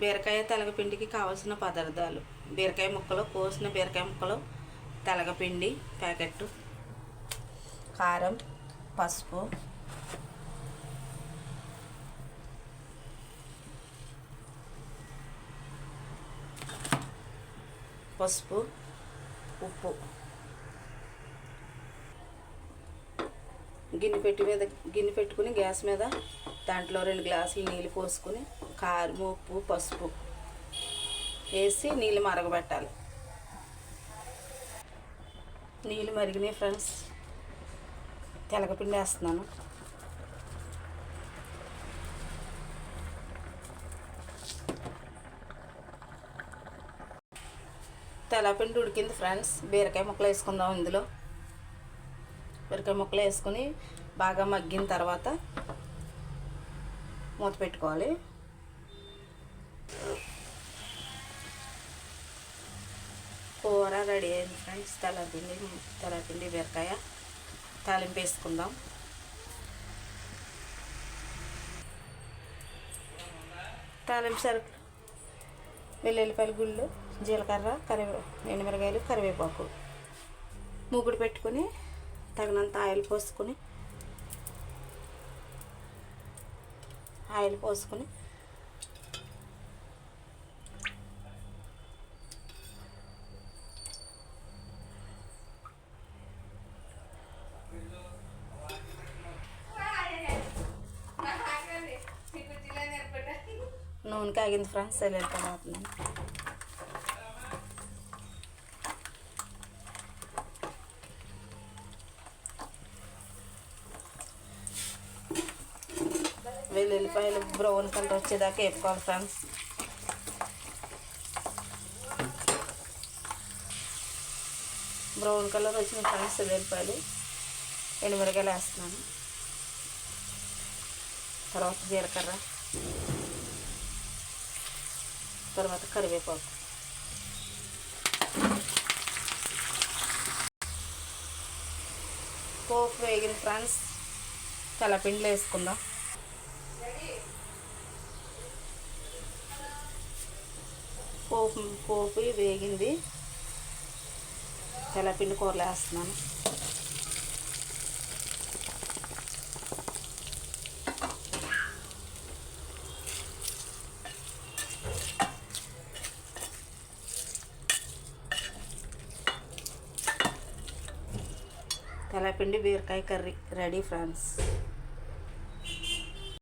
బీరకాయ తెలగపిండికి కావాల్సిన పదార్థాలు. బీరకాయ ముక్కలు కోసిన బీరకాయ ముక్కలు తెలగపిండి ప్యాకెట్ కారం పసుపు పసుపు ఉప్పు. గిన్నె పెట్టి మీద గిన్నె పెట్టుకుని గ్యాస్ మీద దాంట్లో రెండు గ్లాసులు నీళ్ళు పోసుకుని కారం ఉప్పు పసుపు వేసి నీళ్ళు మరగబెట్టాలి. నీళ్ళు మరిగినాయి ఫ్రెండ్స్. తెలగపిండి వేస్తున్నాను తెలపిండి ఉడికింది ఫ్రెండ్స్. బీరకాయ ముక్కలు వేసుకుందాం ఇందులో. బీరకాయ ముక్కలు వేసుకుని బాగా మగ్గిన తర్వాత మూత పెట్టుకోవాలి. కూర రెడీ అయింది ఫ్రెండ్స్. తెల్లపిండి తెల్లపిండి బీరకాయ తాలింపు వేసుకుందాం. తాలింపు సరుకు వెల్లుల్లిపాయల గుళ్ళు జీలకర్ర కరివే ఎండుమిరకాయలు కరివేపాకు. మూగుడు పెట్టుకొని తగినంత ఆయిల్ పోసుకొని ఆయిల్ పోసుకొని నూనె కాగింది ఫ్రెండ్స్ వెళ్ళిపోయి అవుతున్నాను వెల్లుల్లిపాయలు బ్రౌన్ కలర్ వచ్చేదాకా వేపుకోవాలి ఫ్రెండ్స్ బ్రౌన్ కలర్ వచ్చిన ఫ్రెండ్స్ వెల్లుల్లిపాయలు ఎనిమిరకాయలు వేస్తున్నాను. తర్వాత జీలకర్ర. తర్వాత కరివేపాకు. పోపు వేగిన ఫ్రెండ్స్ తలపిండిలో వేసుకుందాం. పోపు పోపు వేగింది. తెల్లపిండి కూరలు వేస్తున్నాను. తెల్లపిండి బీరకాయ కర్రీ రెడీ ఫ్రెండ్స్.